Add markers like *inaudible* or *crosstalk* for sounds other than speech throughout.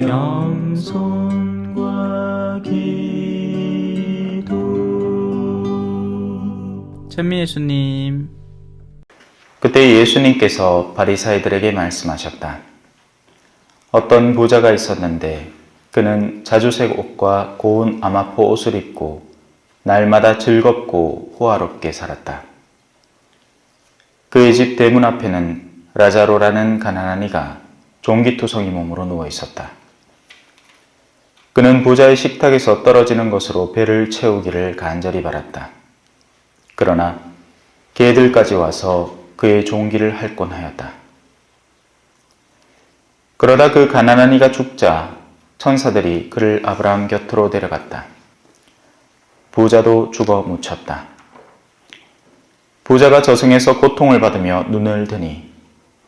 겸손과 기도 찬미 예수님. 그때 예수님께서 바리사이들에게 말씀하셨다. 어떤 부자가 있었는데 그는 자주색 옷과 고운 아마포 옷을 입고 날마다 즐겁고 호화롭게 살았다. 그의 집 대문 앞에는 라자로라는 가난한 이가 종기투성이 몸으로 누워 있었다. 그는 부자의 식탁에서 떨어지는 것으로 배를 채우기를 간절히 바랐다. 그러나 개들까지 와서 그의 종기를 할곤 하였다. 그러다 그 가난한 이가 죽자 천사들이 그를 아브라함 곁으로 데려갔다. 부자도 죽어 묻혔다. 부자가 저승에서 고통을 받으며 눈을 드니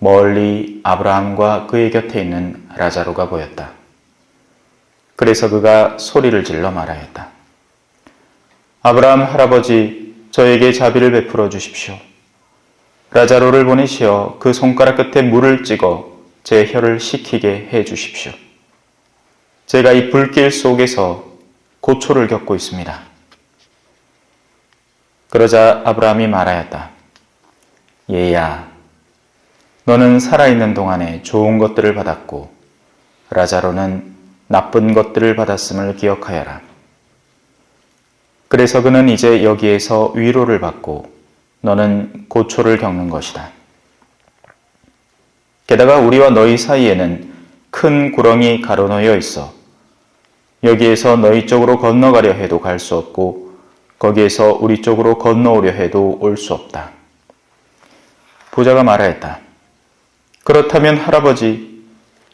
멀리 아브라함과 그의 곁에 있는 라자로가 보였다. 그래서 그가 소리를 질러 말하였다. 아브라함 할아버지, 저에게 자비를 베풀어 주십시오. 라자로를 보내시어 그 손가락 끝에 물을 찍어 제 혀를 식히게 해 주십시오. 제가 이 불길 속에서 고초를 겪고 있습니다. 그러자 아브라함이 말하였다. 얘야, 너는 살아있는 동안에 좋은 것들을 받았고, 라자로는 나쁜 것들을 받았음을 기억하여라. 그래서 그는 이제 여기에서 위로를 받고, 너는 고초를 겪는 것이다. 게다가 우리와 너희 사이에는 큰 구렁이 가로놓여 있어 여기에서 너희 쪽으로 건너가려 해도 갈 수 없고 거기에서 우리 쪽으로 건너오려 해도 올 수 없다. 부자가 말하였다. 그렇다면 할아버지,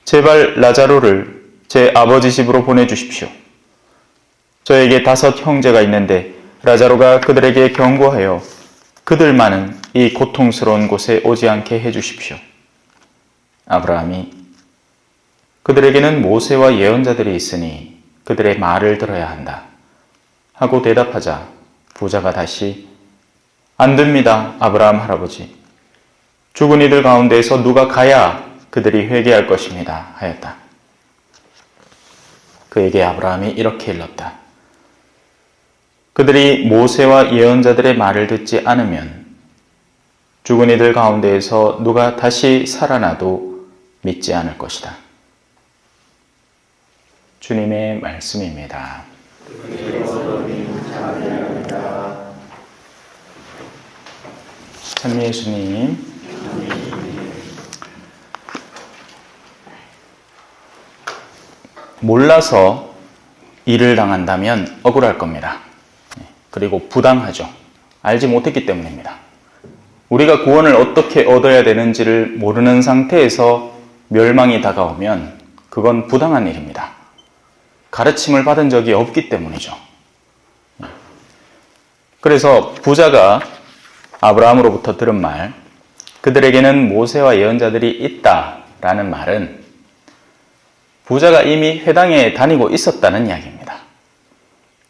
제발 라자로를 제 아버지 집으로 보내주십시오. 저에게 다섯 형제가 있는데 라자로가 그들에게 경고하여 그들만은 이 고통스러운 곳에 오지 않게 해주십시오. 아브라함이 그들에게는 모세와 예언자들이 있으니 그들의 말을 들어야 한다. 하고 대답하자 부자가 다시 안 됩니다, 아브라함 할아버지. 죽은 이들 가운데에서 누가 가야 그들이 회개할 것입니다. 하였다. 그에게 아브라함이 이렇게 일렀다. 그들이 모세와 예언자들의 말을 듣지 않으면 죽은 이들 가운데에서 누가 다시 살아나도 믿지 않을 것이다. 주님의 말씀입니다. 찬미 예수님. 몰라서 일을 당한다면 억울할 겁니다. 그리고 부당하죠. 알지 못했기 때문입니다. 우리가 구원을 어떻게 얻어야 되는지를 모르는 상태에서 멸망이 다가오면 그건 부당한 일입니다. 가르침을 받은 적이 없기 때문이죠. 그래서 부자가 아브라함으로부터 들은 말, 그들에게는 모세와 예언자들이 있다 라는 말은 부자가 이미 회당에 다니고 있었다는 이야기입니다.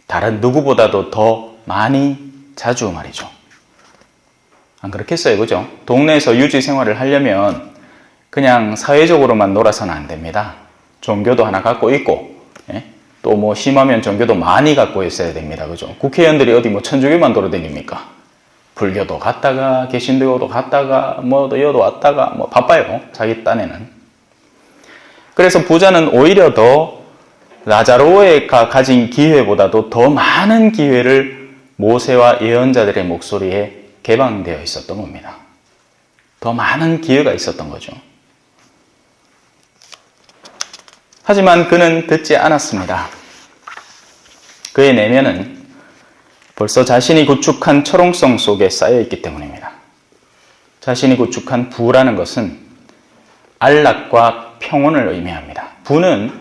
다른 누구보다도 더 많이 자주 말이죠. 안 그렇겠어요, 그죠? 동네에서 유지 생활을 하려면 그냥 사회적으로만 놀아서는 안 됩니다. 종교도 하나 갖고 있고, 또뭐 심하면 종교도 많이 갖고 있어야 됩니다, 그죠? 국회의원들이 어디 뭐 천주교만 돌아다닙니까? 불교도 갔다가, 개신교도 갔다가, 뭐 여도 왔다가, 뭐 바빠요, 자기 딴에는. 그래서 부자는 오히려 더 라자로가 가진 기회보다도 더 많은 기회를 모세와 예언자들의 목소리에 개방되어 있었던 겁니다. 더 많은 기회가 있었던 거죠. 하지만 그는 듣지 않았습니다. 그의 내면은 벌써 자신이 구축한 철옹성 속에 쌓여 있기 때문입니다. 자신이 구축한 부라는 것은 안락과 평온을 의미합니다. 부는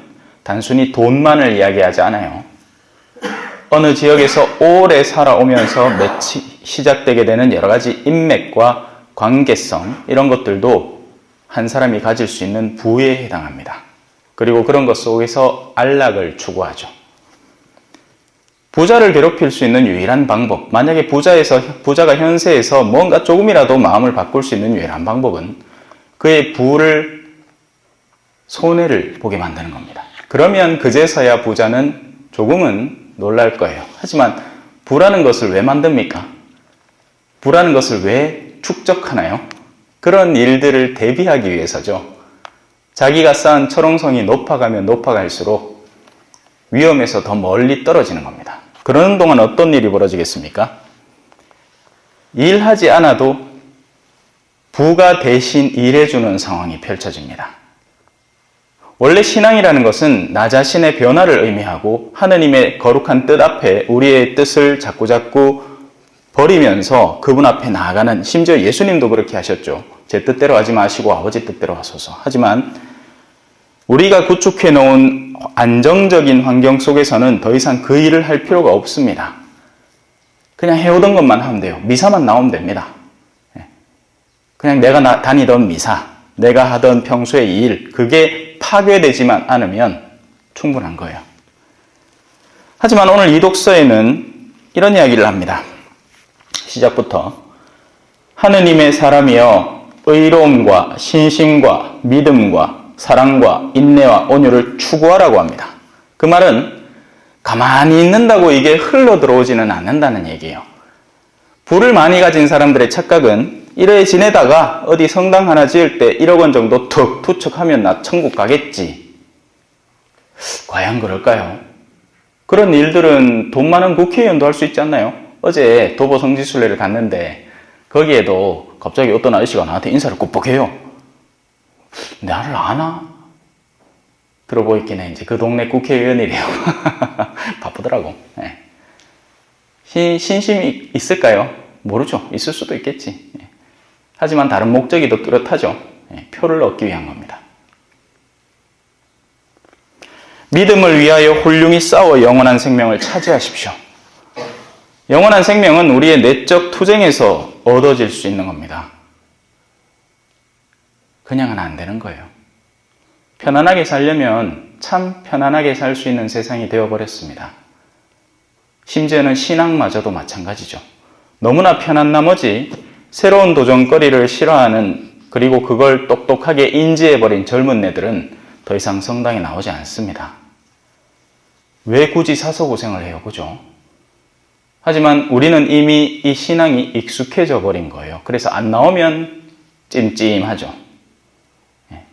단순히 돈만을 이야기하지 않아요. 어느 지역에서 오래 살아오면서 맺히 시작되게 되는 여러 가지 인맥과 관계성 이런 것들도 한 사람이 가질 수 있는 부에 해당합니다. 그리고 그런 것 속에서 안락을 추구하죠. 부자를 괴롭힐 수 있는 유일한 방법, 만약에 부자에서 부자가 현세에서 뭔가 조금이라도 마음을 바꿀 수 있는 유일한 방법은 그의 부를 손해를 보게 만드는 겁니다. 그러면 그제서야 부자는 조금은 놀랄 거예요. 하지만 부라는 것을 왜 만듭니까? 부라는 것을 왜 축적하나요? 그런 일들을 대비하기 위해서죠. 자기가 쌓은 철옹성이 높아가면 높아갈수록 위험에서 더 멀리 떨어지는 겁니다. 그러는 동안 어떤 일이 벌어지겠습니까? 일하지 않아도 부가 대신 일해주는 상황이 펼쳐집니다. 원래 신앙이라는 것은 나 자신의 변화를 의미하고 하느님의 거룩한 뜻 앞에 우리의 뜻을 자꾸자꾸 버리면서 그분 앞에 나아가는 심지어 예수님도 그렇게 하셨죠. 제 뜻대로 하지 마시고 아버지 뜻대로 하소서. 하지만 우리가 구축해 놓은 안정적인 환경 속에서는 더 이상 그 일을 할 필요가 없습니다. 그냥 해오던 것만 하면 돼요. 미사만 나오면 됩니다. 예. 그냥 내가 나- 다니던 미사, 내가 하던 평소의 일, 그게 파괴되지만 않으면 충분한 거예요. 하지만 오늘 이 독서에는 이런 이야기를 합니다. 시작부터 하느님의 사람이여 의로움과 신심과 믿음과 사랑과 인내와 온유를 추구하라고 합니다. 그 말은 가만히 있는다고 이게 흘러 들어오지는 않는다는 얘기예요. 부를 많이 가진 사람들의 착각은 이래 지내다가 어디 성당 하나 지을 때 1억 원 정도 툭 투척하면 나 천국 가겠지. 과연 그럴까요? 그런 일들은 돈 많은 국회의원도 할 수 있지 않나요? 어제 도보 성지순례를 갔는데 거기에도 갑자기 어떤 아저씨가 나한테 인사를 꾹꾹 해요. 나를 아나? 들어보이긴 해. 이제 그 동네 국회의원이래요. *laughs* 바쁘더라고. 예. 신, 신심이 있을까요? 모르죠. 있을 수도 있겠지. 예. 하지만 다른 목적이 더 뚜렷하죠. 예, 표를 얻기 위한 겁니다. 믿음을 위하여 훌륭히 싸워 영원한 생명을 차지하십시오. 영원한 생명은 우리의 내적 투쟁에서 얻어질 수 있는 겁니다. 그냥은 안 되는 거예요. 편안하게 살려면 참 편안하게 살 수 있는 세상이 되어버렸습니다. 심지어는 신앙마저도 마찬가지죠. 너무나 편한 나머지 새로운 도전거리를 싫어하는 그리고 그걸 똑똑하게 인지해버린 젊은 애들은 더 이상 성당에 나오지 않습니다. 왜 굳이 사서 고생을 해요? 그죠? 하지만 우리는 이미 이 신앙이 익숙해져 버린 거예요. 그래서 안 나오면 찜찜하죠. 예.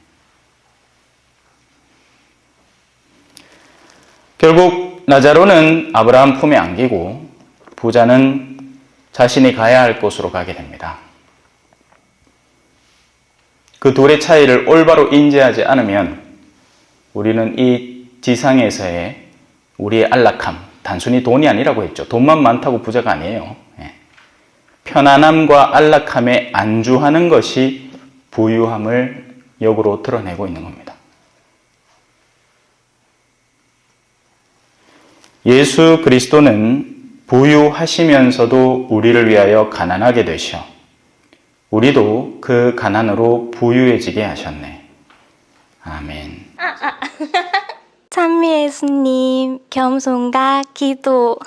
결국 나자로는 아브라함 품에 안기고 부자는 자신이 가야 할 곳으로 가게 됩니다. 그 둘의 차이를 올바로 인지하지 않으면 우리는 이 지상에서의 우리의 안락함, 단순히 돈이 아니라고 했죠. 돈만 많다고 부자가 아니에요. 예. 편안함과 안락함에 안주하는 것이 부유함을 역으로 드러내고 있는 겁니다. 예수 그리스도는 부유하시면서도 우리를 위하여 가난하게 되셔. 우리도 그 가난으로 부유해지게 하셨네. 아멘. *laughs* 찬미 예수님, 겸손과 기도.